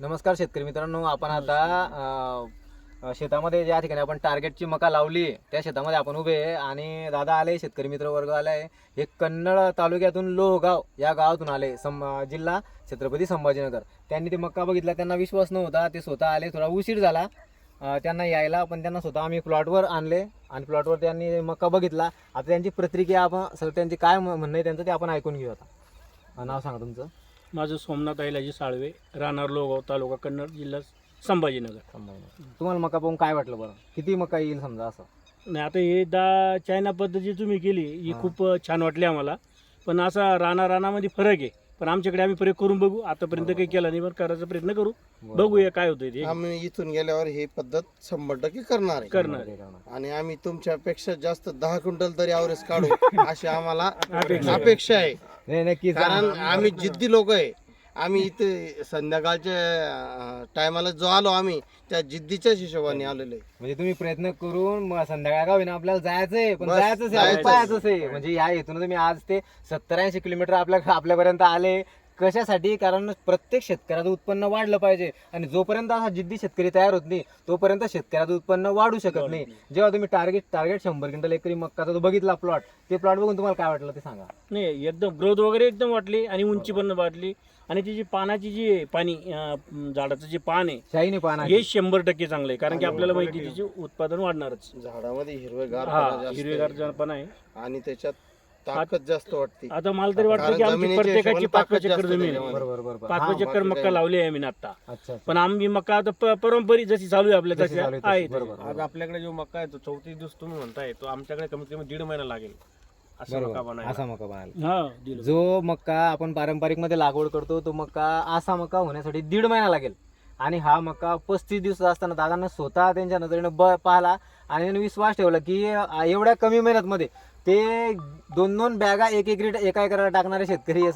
नमस्कार शेतकरी मित्रांनो आपण आता शेतामध्ये ज्या ठिकाणी आपण टार्गेटची मका लावली त्या शेतामध्ये आपण उभे आहे आणि दादा आले शेतकरी मित्र वर्ग आलाय. हे कन्नड तालुक्यातून लोहगाव या गावातून आले सं जिल्हा छत्रपती संभाजीनगर. त्यांनी ते मक्का बघितला त्यांना विश्वास नव्हता ते स्वतः आले थोडा उशीर झाला. त्यांना यायला पण त्यांना स्वतः आम्ही प्लॉटवर आणले आणि प्लॉटवर त्यांनी मक्का बघितला. आता त्यांची प्रतिक्रिया आपण सर त्यांची काय म्हणणं आहे त्यांचं ते आपण ऐकून घेऊ आता. नाव सांगा तुमचं. माझं सोमनाथ ऐलाजी साळवे राहणार लोगाव तालुका कन्नड जिल्हा संभाजीनगर. संभाजीनगर. तुम्हाला मका पाहून काय वाटलं बरं? किती मका येईल समजा असं? नाही आता हे दा चायना पद्धती तुम्ही केली ही. खूप छान वाटली आम्हाला. पण असा राणा रानामध्ये फरक आहे. पण आमच्याकडे आम्ही प्रयोग करून बघू. आतापर्यंत काही केला नाही पण करायचा प्रयत्न करू. बघूया काय होतंय ते. आम्ही इथून गेल्यावर ही पद्धत शंभर टक्के करणार आहे. करणार आहे. आणि आम्ही तुमच्यापेक्षा जास्त दहा क्विंटल तरी आवरेज काढू अशी आम्हाला अपेक्षा आहे. नाही नक्कीच. कारण आम्ही जिद्दी लोक आहे. आम्ही इथे संध्याकाळच्या टायमाला जो आलो आम्ही त्या जिद्दीच्याच हिशोबाने आलेलो आहे. म्हणजे तुम्ही प्रयत्न करून मग संध्याकाळ का होईना आपल्याला जायचंय पण बस, जायचंच आहे जायचंच. पाहायचंच आहे. म्हणजे या इथून तुम्ही आज ते सत्तर ऐंशी किलोमीटर आपल्या आपल्यापर्यंत आले. कशासाठी? कारण प्रत्येक शेतकऱ्याचं उत्पन्न वाढलं पाहिजे. आणि जोपर्यंत असा जिद्दी शेतकरी तयार होत नाही तोपर्यंत शेतकऱ्याचं उत्पन्न वाढू शकत नाही. जेव्हा तुम्ही टार्गेट टार्गेट शंभर क्विंटल एकरी मक्काचा तो बघितला प्लॉट ते प्लॉट बघून तुम्हाला काय वाटलं ते सांगा. नाही एकदम ग्रोथ वगैरे एकदम वाटली आणि उंची पण वाटली आणि तिची पानाची जी आहे, पाणी अं, झाडाचं जे पान आहे शाईनी पाहणार हे शंभर टक्के चांगलं आहे. कारण की आपल्याला माहिती आहे तिचे उत्पादन वाढणारच. झाडामध्ये हिरवेगार हा जास्त हिरवेगार पण आहे. आणि त्याच्यात ताकद जास्त वाटते. आता मला तरी वाटतं कारण की आमची जमिनीच्या प्रत्येकाची हिशोबाने ताकद चक्कर जास्त जमीन आहे. बरोबर बरोबर. हा, चक्कर बाकी मक्का काही लावली आहे आम्ही आता. अच्छा पण आम्ही मक्का आता प- परंपरी जशी चालू आहे आपल्या जशी तशी चालू आहे तशी, आहे बरोबर. आज आपल्याकडे जो मका आहे तो चौतीस दिवस तुम्ही म्हणताय तो आमच्याकडे कमीत कमी दीड महिना लागेल. असं मका बरोबर बनायला. असा मका हा दिलं जो मक्का आपण पारंपरिकमध्ये लागवड करतो तो मक्का असा मक्का होण्यासाठी दीड महिना लागेल. आणि हा मक्का पस्तीस दिवस असताना दादांना स्वतः त्यांच्या नजरेनं ब पाहिला आणि त्यांनी विश्वास ठेवला की एवढ्या कमी मेहनतमध्ये ते दोन दोन बॅगा एक एक एका एकराला टाकणारे शेतकरी हे